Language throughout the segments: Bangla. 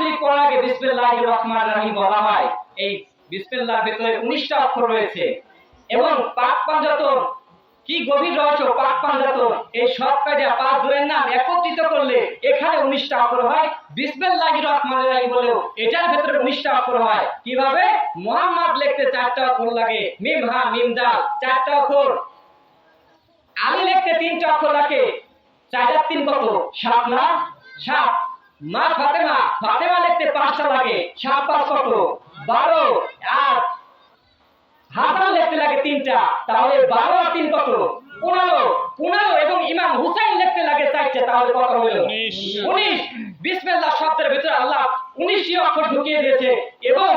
শরীফ পড়ার আগে বিসমিল্লাহির রহমানির রহিম বলা হয়। এই বিসমিল্লাহর ভিতরে 19টা অক্ষর রয়েছে। এবং পাক পাঞ্জাতন কি গভীর রহস্য পাক পাঞ্জাতন এই সব কাজে পাঁচ জনের নাম একত্রিত করলে এখানে 19টা অক্ষর হয়। বিসমিল্লাহির রহমানির রহিম বলেও এটার ভিতরে 19টা অক্ষর হয়। কীভাবে? মোহাম্মদ লিখতে চারটা অক্ষর লাগে। মিম, হা, মিম, দাল, চারটা অক্ষর। আলী লিখতে তিনটা অক্ষর লাগে। চার আর তিন কত? সাত না? সাত। মা ফাতেমা ফাতেমা লিখতে পাঁচটা লাগে সাত পাঁচ কত? বারো আর হাসান লিখতে লাগে তিনটা তাহলে বারো আর তিন কত? পনেরো পনেরো এবং ইমাম হুসাইন লিখতে লাগে চারটে তাহলে কত হলো? উনিশ। বিসমিল্লাহ শব্দের ভিতরে আল্লাহ উনিশটি অক্ষর ঢুকিয়ে দিয়েছে এবং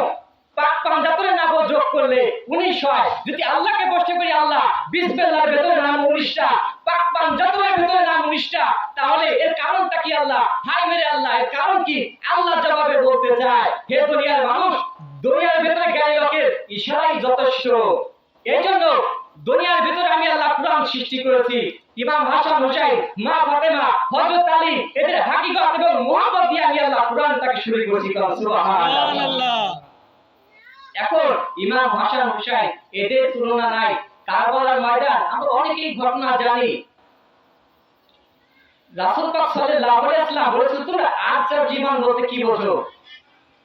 পাক পাঞ্জাতনের নাম যোগ করলে উনিশ হয়। যদি আল্লাহকে প্রশ্ন করি আল্লাহ বিসমিল্লাহর ভেতরে নাম উনিশটা। পাক পাঞ্জাতনের ভেতরে নাম উনিশটা তাহলে এর কারণটা কি আল্লাহ? হাই মেরে আল্লাহ এর কারণ কি? আল্লাহ জবাবে বলতে চায় হে দুনিয়ার মানুষ দুনিয়ার ভেতরে জ্ঞানী লোকের ইশারাই যথেষ্ট। এই জন্য দুনিয়ার ভিতরে আমি আল্লাহ কোরআন সৃষ্টি করেছি। ইমাম হাসান হুসাইন মা ফাতেমা হযরত আলী এদের হাকিকত এবং মোহাম্মদ দিয়ে আমি আল্লাহ কোরআনটাকে শুরু করেছি। সুবহানাল্লাহ। এখন ইমাম হাসান হুসাইন এদের তুলনা নাই। কারবালার ময়দান, আমরা অনেকেই ঘটনা জানি। পাক তোমরা আচার জীবন বলতে কি বোঝো?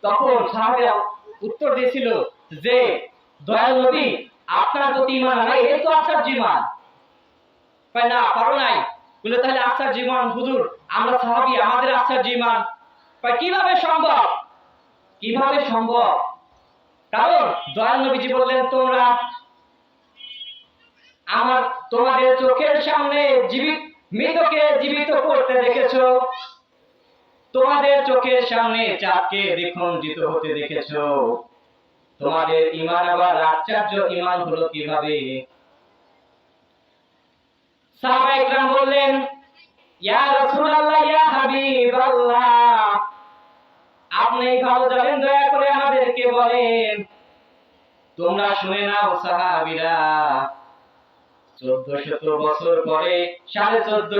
তখন উত্তর দিয়েছিল যে, দয়াল নবী, আপনার প্রতি ঈমান নাই তো আচার জীবন। না, পারো নাই। বলে তাহলে আচার জীবন, হুজুর, আমরা সাহাবী, আমাদের আচার জীবন। কীভাবে সম্ভব? কীভাবে সম্ভব? কারণ দয়াল নবীজি বললেন, তোমরা আমার তোমাদের চোখের সামনে জীবিত, মৃতকে জীবিত করতে দেখেছ? তোমাদের চোখের সামনে চাঁদকে দ্বিখণ্ডিত হতে দেখেছ? তোমাদের ইমান আবার আশ্চর্য ইমান হলো কীভাবে? সাহাবা ইকরাম বললেন, ইয়া রাসূলুল্লাহ, ইয়া হাবিবাল্লাহ, আপনি ভালো জানেন, দয়া করে আমাদেরকে বলেন। তোমরা শুনে নাও, সাহাবীরা। চোদ্দ বছর পরে, সাড়ে চোদ্দ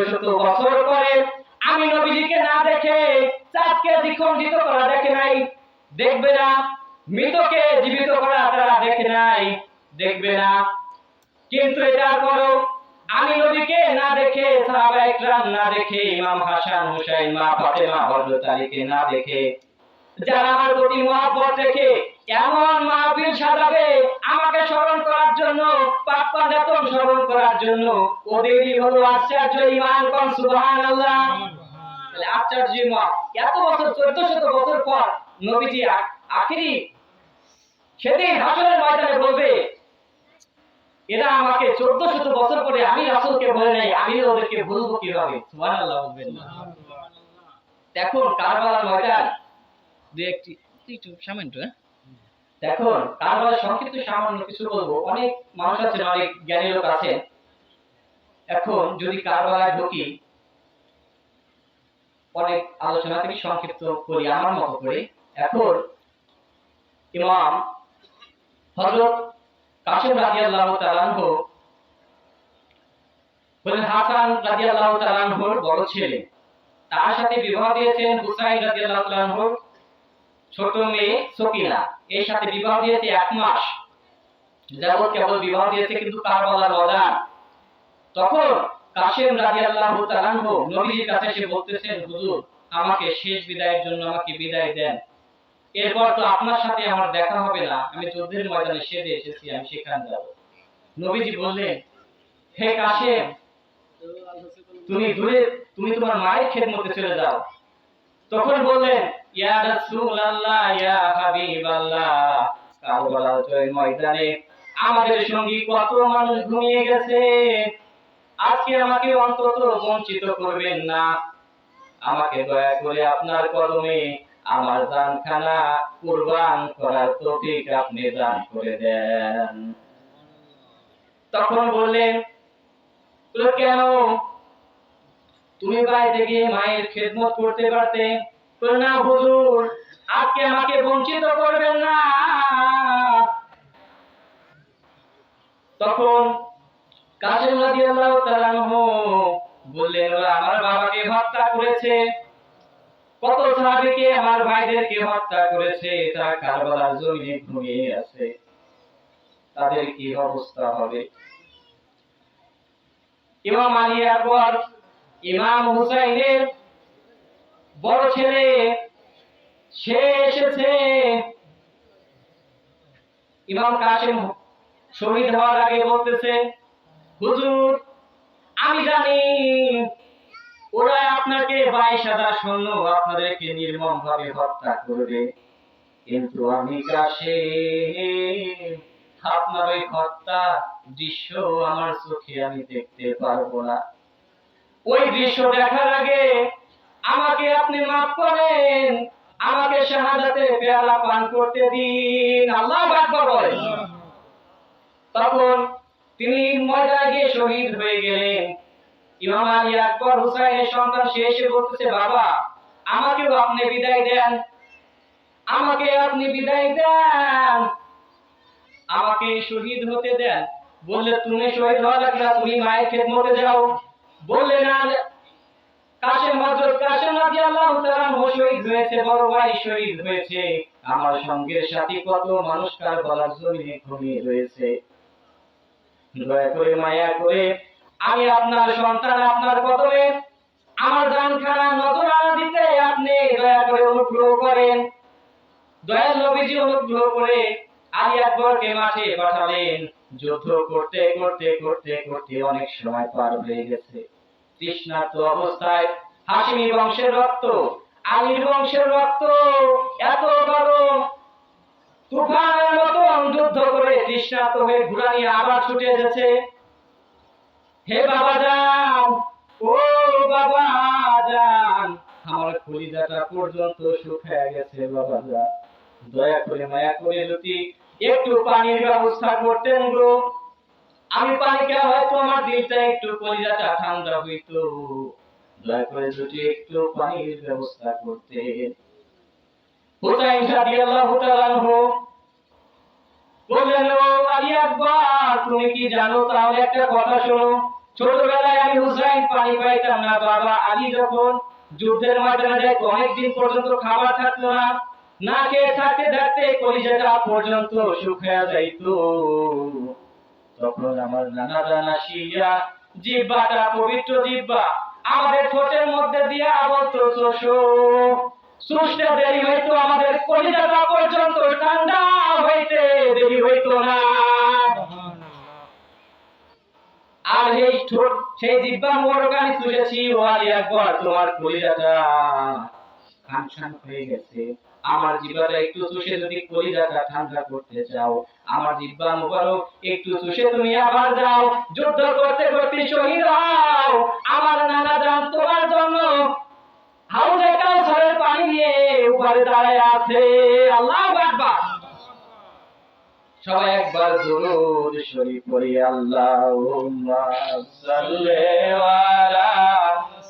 বছর পরে, আমি নবীজিকে না দেখে চাঁদকে দ্বিখণ্ডিত করা দেখে নাই। দেখবে না, মৃতকে জীবিত করা তারা দেখে নাই। দেখবে না। কিন্তু এটার পরও আমি নবীকে না দেখে, সাহাবা ইকরাম না দেখে, ইমাম হাসান, হুসাইন, মা ফাতেমা, হযরত আলীকে না দেখে, যারা আমার প্রতি মহাব্বত রেখে এমন মাহফিল সাজাবে আমাকে স্মরণ করার জন্য পাপ পাঞ্জাতন স্মরণ করার জন্য। ওদেরই হলো আশ্চর্য ইমান কন সুবহানাল্লাহ। তাহলে আশ্চর্য ইমান এত বছর চোদ্দ শত বছর পর নবীজি আখিরি সেদিন হাসরের ময়দানে বলবে এরা আমাকে চোদ্দ শত বছর পরে আমি রাসূলকে বলে নাই আমি ওদেরকে বলব কীভাবে? সুবহানাল্লাহ বলবেন দেখুন কারবালার ময়দান। দু একটি একটু সামান্য হ্যাঁ? কারবার সংক্ষিপ্ত সামান্য কিছু বলব। অনেক মানুষ অনেক জ্ঞানী লোক এখন যদি কারবালায় ঢুকি, অনেক আলোচনা থেকে সংক্ষিপ্ত করি আমার মতো করে। এখন ইমাম হযরত কাসিম রাদিয়াল্লাহু তাআলা আনহু বলেন, হাসান রাদিয়াল্লাহু তাআলা আনহুর বড় ছেলে। তার সাথে বিবাহ দিয়েছেন হুসাইন রাদিয়াল্লাহু তাআলা আনহুর ছোট মেয়ে সকিনা, এর সাথে বিবাহ দিয়েছে এক মাস। যাবত কেবল বিবাহ দিয়েছে কিন্তু কারবালার ময়দান তখন কাশেম তাআলা আনহু নবীজির কাছে এসে বলতেছেন, হুজুর, আমাকে শেষ বিদায়ের জন্য আমাকে বিদায় দেন। এরপর তো আপনার সাথে আমার দেখা হবে না। আমি যুদ্ধের ময়দানে সেরে এসেছি, আমি সেখানে যাব। নবীজি বললেন, হে কাশেম তুমি দূরে, তুমি তোমার মায়ের খেদমতে চলে যাও। তখন বললেন ইয়া রাসূলুল্লাহ ইয়া হাবিবাল্লাহ। কারবালার জয় ময়দানে। আমাদের সঙ্গী কত মানুষ ঘুমিয়ে গেছে। আজকে আমাকে অন্তত বঞ্চিত করবেন না। আমাকে দয়া করে আপনার কদমে আমার জানখানা কুরবান করার তৌফিক আপনি দান করে দেন। তখন বললেন "বলল, কেন? তুমি বাড়িতে গিয়ে মায়ের খেদমত করতে পারতে? না হুজুর আজকে আমাকে বঞ্চিত করবেন না। তখন কাসিম রাদিয়াল্লাহু তাআলা বললেন আমার বাবাকে হত্যা করেছে। কত সাহাবীকে আমার ভাইদেরকে হত্যা করেছে, তারা কারবালার জমিনে ঘুমিয়ে আছে। তাদের কি অবস্থা হবে? ইমাম আলী আকবর, ইমাম হুসাইনের বড় ছেলে, সে এসেছে। ইমাম কাসেম শহীদ হওয়ার আগে বলতেছে, হুজুর, আমি জানি ওরা আপনাকে বাইশ হাজার সৈন্য আপনাদেরকে নির্মম ভাবে হত্যা করবে। কিন্তু আমি কাশে আপনার ওই হত্যা দৃশ্য আমার চোখে আমি দেখতে পারব না। ওই দৃশ্য দেখার আগে আমাকে আপনি মাফ করেন। আমাকে শাহাদাতে পেয়ালা পান করতে দিন। আল্লাহ বলেন। তখন তিনি ময়দানে গিয়ে শহীদ হয়ে গেলেন। ইমাম আলী আকবর হুসাইনের সন্তান, সে এসে বলতেছে, বাবা, আমাকেও আপনি বিদায় দেন। আমাকে আপনি বিদায় দেন। আমাকে শহীদ হতে দেন। বললে, তুমি শহীদ হওয়া লাগবে তুমি মায়ের খেদমতে যাও। বললে না দয়া আমি আপনার সন্তান, আপনার কদমে আমার খানা নজরানা দিতে আপনি দয়া করে অনুগ্রহ করেন। দয়াল নবীজি অনুগ্রহ করে আলী আকবরকে মাঠে পাঠালেন। যুদ্ধ করতে করতে করতে করতে অনেক সময় পার হয়ে গেছে। তৃষ্ণার্ত অবস্থায়। হাসিমি বংশের রক্ত আলীর বংশের রক্ত, এত গরম তুফানের মতন যুদ্ধ করে তৃষ্ণার্ত হয়ে আবার ছুটে এসেছে। হে বাবা যান, ও বাবা যান, আমার পর্যন্ত শুকিয়ে গেছে বাবা যান। দয়া করে মায়া করে যদি একটু পানির ব্যবস্থা করতেন গো আমি পানি খেলে হয়তো আমার দিলটা একটু কলিজাটা ঠান্ডা হইতো। দয়া করে যদি একটু পানির ব্যবস্থা করতেন হুসাইন রাদিয়াল্লাহু তাআলা বললেন, ও আলী আকবর, তুমি কি জানো? তাহলে একটা কথা শোনো। ছোটবেলায় আমি হুসাইন পানি পাইতাম না। বাবা আলী যখন যুদ্ধের ময়দানে যায়, অনেকদিন পর্যন্ত খাবার থাকতো না। না খেয়ে থাকতে থাকতে কলিজাটা পর্যন্ত শুকিয়ে যাইতো। তখন আমার নানা জানা শিয়া জিব্বাটা পবিত্র জিব্বা, আমাদের ঠোঁটের মধ্যে দিয়া সুষ্ঠে দেরি হইতো আমাদের পর্যন্ত, ঠান্ডা হইতে দেরি হইতো না। আর এই ঠোঁট, সেই জিব্বা মোড়ক তুলেছি ও আলী আকবর তোমার কলিজাটা। খানখান হয়ে গেছে। আমার জিব্বাটা একটু চুষে যদি কলিজাটা ঠান্ডা করতে চাও। আমার জিব্বা মোবারক, একটু চুষে তুমি আবার যাও যুদ্ধ করতে করতে শহীদ হও। আমার নানা জান তোমার জন্য হাউজে কাউসারের পানি নিয়ে উপরে দাঁড়ায় আছে। আল্লাহ আকবার। সবাই একবার দুরুদ শরীফ পড়ি, আল্লাহুম্মা সাল্লি আলা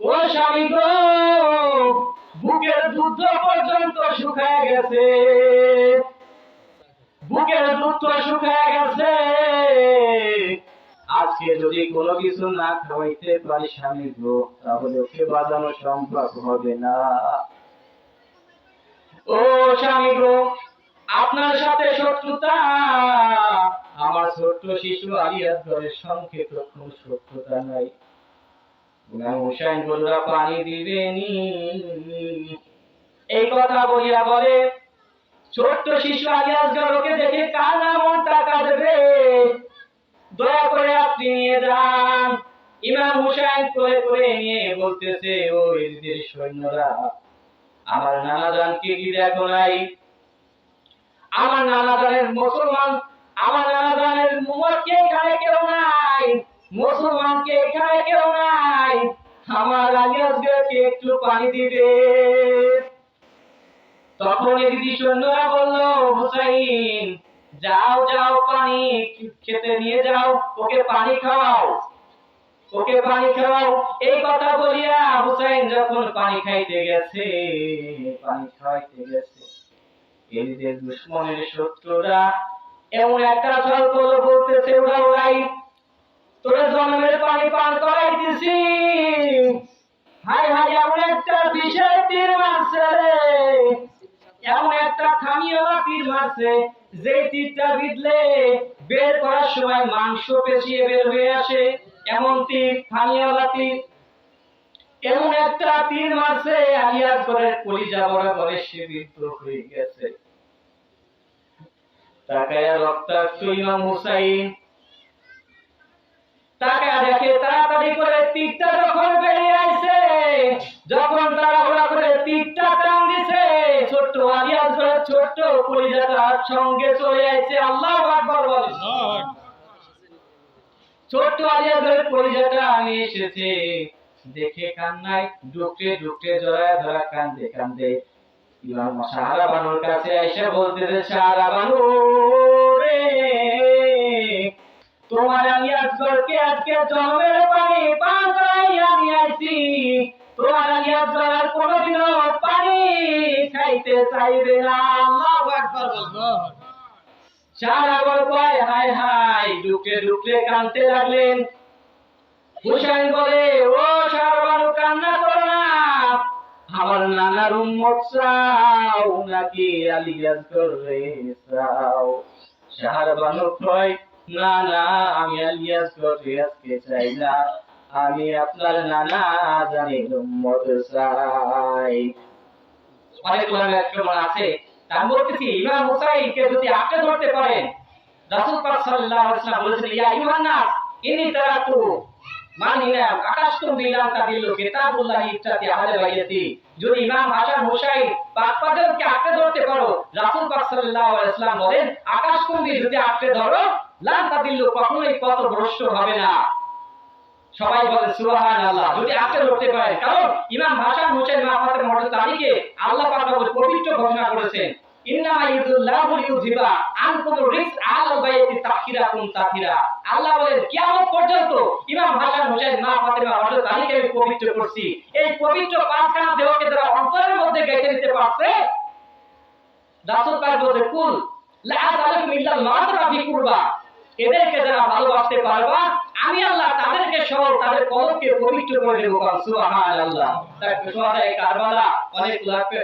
ও বুকের দুধ পর্যন্ত শুকায় গেছে। বুকের দুধ শুকায় গেছে। আজকে যদি কোনো কিছু না খাওয়াইতে পারি স্বামী গো, তাহলে ওকে বাজানো সম্ভব হবে না। ও স্বামী গো, আপনার সাথে শত্রুতা, আমার ছোট্ট শিশু আলিয়ার সঙ্গে কোনো শত্রুতা নাই। এই কথা বলিয়া বলে ছোট্ট শিশু আলিয়াস ওকে দেখে দয়া করে আপনি নিয়ে যান। ইমাম করে করে নিয়ে বলতেছে, ও সৈন্যরা, আমার নানা জানকে কি দেখো নাই? আমার নানা জানের মুসলমান, আমার নানা জানের মুমরকে এখানে কেউ নাই। মুসলমানকে এখানে কেউ নাই। আমার আলী আসগরকে একটু পানি দিবে? তখন বলল, হুসাইন, যাও যাও পানি, খেতে নিয়ে যাও, ওকে পানি ওকে পানি এই কথা বলিয়া হুসাইন যখন পানি খাইতে গেছে, পানি খাইতে গেছে দুশ্মনের শত্রুরা এমন একটা ছল বলতেছে ওরা ওরাই তোরা জন্মের পানি পান করাইতেছি হাই হাই, এমন একটা বিশাল তীর মারছে এমন একটা খামিওয়ালা তীর মারছে যে তীরটা বিঁধলে বের করার সময় মাংস পেঁচিয়ে বের হয়ে আসে। এমন তীর খামিওয়ালা তীর। এমন একটা তীর মারছে আলিয়ার করে কলিজা বরাবরে সে বিদ্ধ হয়ে গেছে। তাকায় রক্তাক্ত ইমাম হুসাইন টাকা দেখে তাড়াতাড়ি করে তীরটা যখন বেরিয়ে আসছে যখন ওরা করে তীরটা টান দিছে, ছোট্ট আলিয়াস করে ছোট্ট কলিজাটা সঙ্গে চলে আসছে আল্লাহ আকবার বলে। ছোট্ট আলিয়াস করে কলিজাটা আমি এসেছে। দেখে কান্নায় ডুকতে ডুকতে জড়ায় ধরা কান্দে কান্দে ইমাম সাহারা বানুর কাছে এসে বলতেছে, সাহারা বানু তোমার আমি আজগরকে আজকে জন্মের পানি পান আমি আইছি। তোমার আমি আজগর আর পানি খাইতে চাইবে না। আল্লাহু আকবার হাই লাগলেন। হুসাইন বলে, ও সারবানু কান্না করো না। আমার নানার উম্মত চাও নাকি আলিয়াজ করে চাও? সারবানু কয় না না, আমি করে আজকে চাই না। আমি আপনার নানা জানি উম্মত চাই। অনেক আছে বলতেছি যদি ধরতে পারেন, রাসূল পাক সাল্লাল্লাহু আলাইহি ওয়াসাল্লাম বলেছেন, ইয়া নাস ইন্নী তারাকু আহলে যদি ইমাম হাসান পাক ধরতে পারো, রাসূল পাক সাল্লাল্লাহু আলাইহি ওয়াসাল্লাম বলেন আকাশ তুমি যদি আঁকড়ে ধরো লাম তাদিল্লু কখনোই পথ ভ্রষ্ট হবে না। সবাই বলে সুবহান আল্লাহ যদি আঁকড়ে ধরতে পারে কারণ ইমাম হাসান হুসাইন মাহফাতের মর্যাদা তারিখে আল্লাহ পাক পবিত্র ঘোষণা করেছেন। হাসান আমি পবিত্র কুল এদেরকে যারা ভালোবাসতে পারবা, আমি আল্লাহ তাদেরকে সহ তাদের কলমকে পবিত্র করে দেবো। সুবহানাল্লাহ। তার সোহাদায়ে কারবালা অনেক লাভে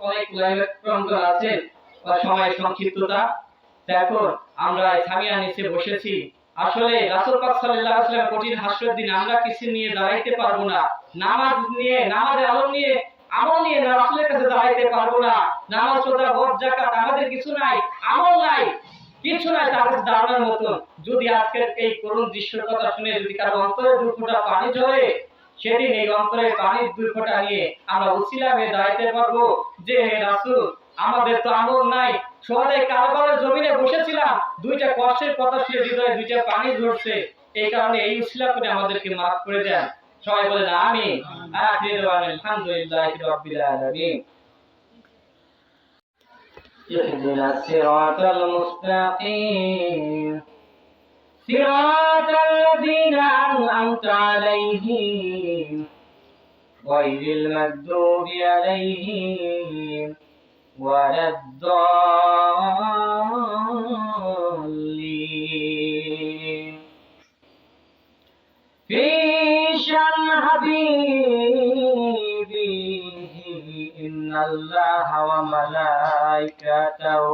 অনেক লাভে প্রমগণ আছেন বা সময় সংক্ষিপ্ততা। দেখো, আমরা সামিয়া নিচে বসেছি। আসলে রাসূল পাক সাল্লাল্লাহু আলাইহি কঠিন হাসরের দিন আমরা কিছু নিয়ে দাঁড়াইতে পারব না। নামাজ নিয়ে, নামাজের আলো নিয়ে, আমল নিয়ে রাসূলের কাছে দাঁড়াইতে পারব না। নামাজ রোজা, হজ, যাকাত আমাদের কিছু নাই, আমল নাই। কিছু নাই তার দাঁড়ানোর মতো যদি আজকের এই করুণ দৃশ্যের কথা শুনে যদি কারও অন্তরে দুই ফোঁটা পানি ঝরে সেদিন এই অন্তরে পানির দুই ফোঁটা নিয়ে আমরা উসিলা হয়ে দাঁড়াইতে পারব। যে হে রাসূল আমাদের তো আমল নাই। সবাই কারবারের জমিনে বসেছিলাম। দুইটা কষ্টের কথা শুনে হৃদয়ে দুইটা পানি ঝরছে। এই কারণে এই উসিলা করে আমাদেরকে মাফ করে দেন। সবাই বলেন আমি আলহামদুলিল্লাহ রাব্বিল আলামিন। اهدنا الصراط المستقيم. صراط الذين أنعمت عليهم. غير المغضوب عليهم ولا الضالين. في شان حبيبي إن الله وملائكته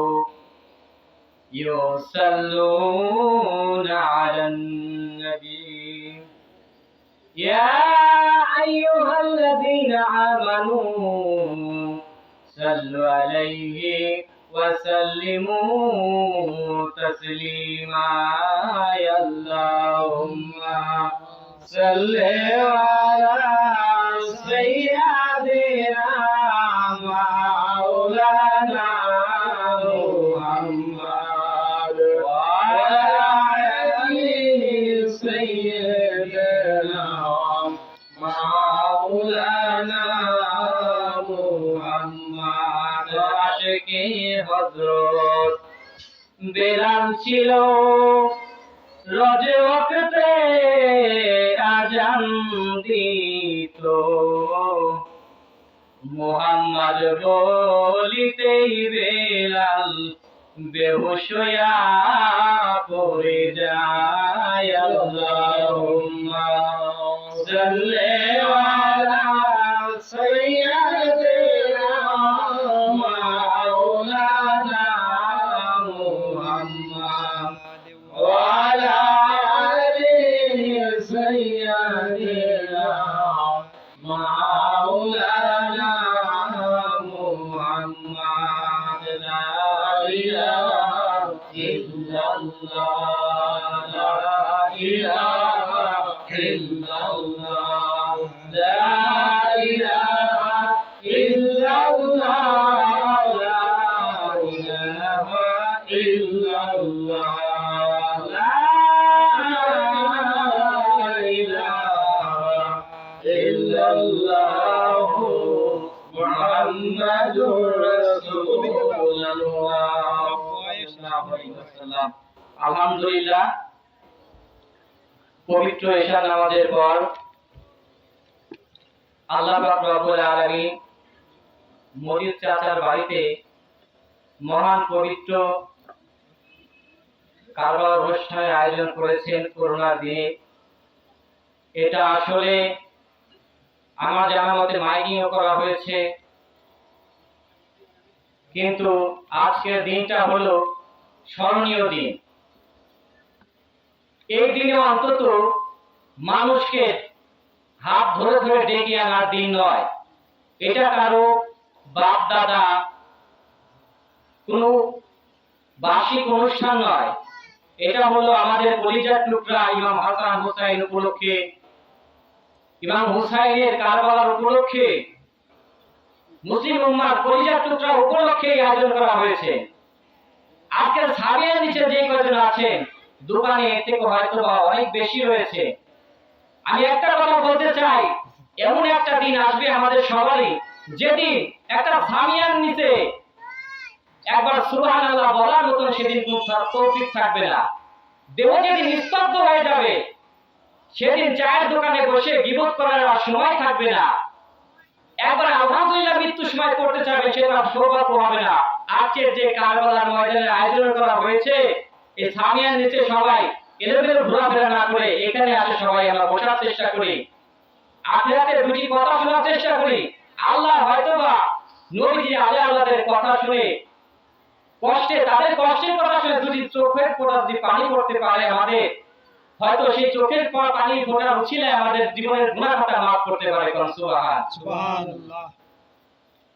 يصلون على النبي يا أيها الذين آمنوا صلوا عليه وسلموا تسليما يا اللهم صل على سيدنا مولانا محمد وعلى آله سيدنا مولانا محمد আশিকি হজরত বেলাম ছিল রজে ওকতে আজান দিত মোহাম্মদ বলিতেই বেলাল বেহুশয়া পড়ে যায় আল্লাহুম্মা। আলহামদুলিল্লাহ, পবিত্র ঈশা নামাজের পর আল্লাহ রব্বুল আলামিন মজিদ চাচার বাড়িতে মহান পবিত্র কারবার অনুষ্ঠানের আয়োজন করেছেন করোনার দিনে। এটা আসলে আমার জানা মতে মাইকিংও করা হয়েছে। কিন্তু আজকের দিনটা হলো স্মরণীয় দিন। এই দিনে অন্তত মানুষকে হাত ধরে ধরে ডেকে আনার দিন নয়। এটা কারও বাপ দাদা কোনো বার্ষিক অনুষ্ঠান নয়। এটা হলো আমাদের কলিজার টুকরা ইমাম হাসান হুসাইন উপলক্ষে, ইমাম হুসাইনের কারবালার উপলক্ষে, মুসলিম উম্মার কলিজার টুকরা উপলক্ষে আয়োজন করা হয়েছে। আজকের সারিয়ার নিচে যে কজন আছেন দোকানে এর থেকে হয়তো বা অনেক বেশি রয়েছে। আমি একটা কথা বলতে চাই, এমন একটা দিন আসবে আমাদের সবারই, যেদিন একটা সামিয়ার নিচে একবার সুবহান আল্লাহ বলার মতন সেদিন তৌফিক থাকবে না। দেহ যেদিন নিস্তব্ধ হয়ে যাবে, সেদিন চায়ের দোকানে বসে বিপদ করার আর সময় থাকবে না। একবার আলহামদুলিল্লাহ মৃত্যু সময় করতে চাবে সেটা সৌভাগ্য হবে না। আজকের যে কারবালার ময়দানের আয়োজন করা হয়েছে এই সামিয়ার নিচে সবাই। এলোমেলো ঘোরাফেরা না করে এখানে আসে সবাই, আমরা বসার চেষ্টা করি। আখেরাতে দুটি কথা শোনার চেষ্টা করি। আল্লাহ হয়তোবা নবীজি আল্লাহ আল্লাহদের কথা শুনে কষ্টে, তাদের কষ্টের কথা শুনে যদি চোখের ফোঁটা যদি পানি পড়তে পারে আমাদের, হয়তো সেই চোখের পা- পানি ফোঁটা উছিলে আমাদের জীবনের গুণাখাতা মাফ করতে পারে। কোন সুবহান সুবহানাল্লাহ।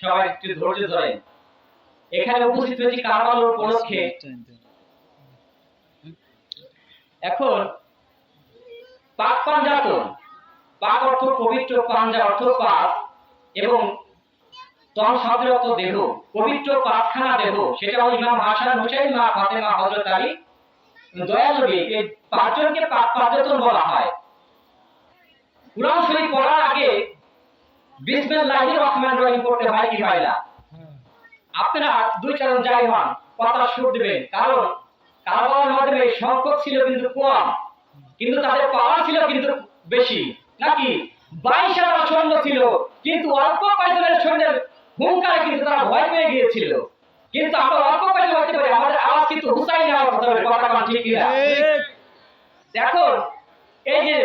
সবাই একটু ধৈর্য ধরেন। এখানে উপস্থিত হয়েছি কারবাল উপলক্ষে এখন, পাক পাঞ্জাতন, পাক অর্থ পবিত্র, পাঞ্জা অর্থ পাক এবং তন অর্থ দেহ, পবিত্র পাকখানা দেহ, সেটা হল ইমাম হাসান হুসাইন মা ফাতেমা হযরত আলী। দয়াল এই পাঁচজনকে পাক পাঞ্জাতন বলা হয়। কুরআন শরীফ পড়ার আগে বিসমিল্লাহির রহমানির রহিম পড়তে হয় কি হয় না আপনারা দুই যাই হন কথা সুর দিবেন। কারণ কারবার মাধ্যমে সংখ্যক ছিল কিন্তু কম কিন্তু তাদের পাওয়ার ছিল কিন্তু বেশি। নাকি বাইশ হাজার সৈন্য ছিল কিন্তু অল্প কয়েকজনের সৈন্যের হুঙ্কারে কিন্তু তারা ভয় পেয়ে গিয়েছিল। কিন্তু আমরা অল্প কয়েকজন হতে পারি আমাদের আওয়াজ কিন্তু হুসাইন আওয়াজ হতে হবে কথা ঠিক কিনা? এই যে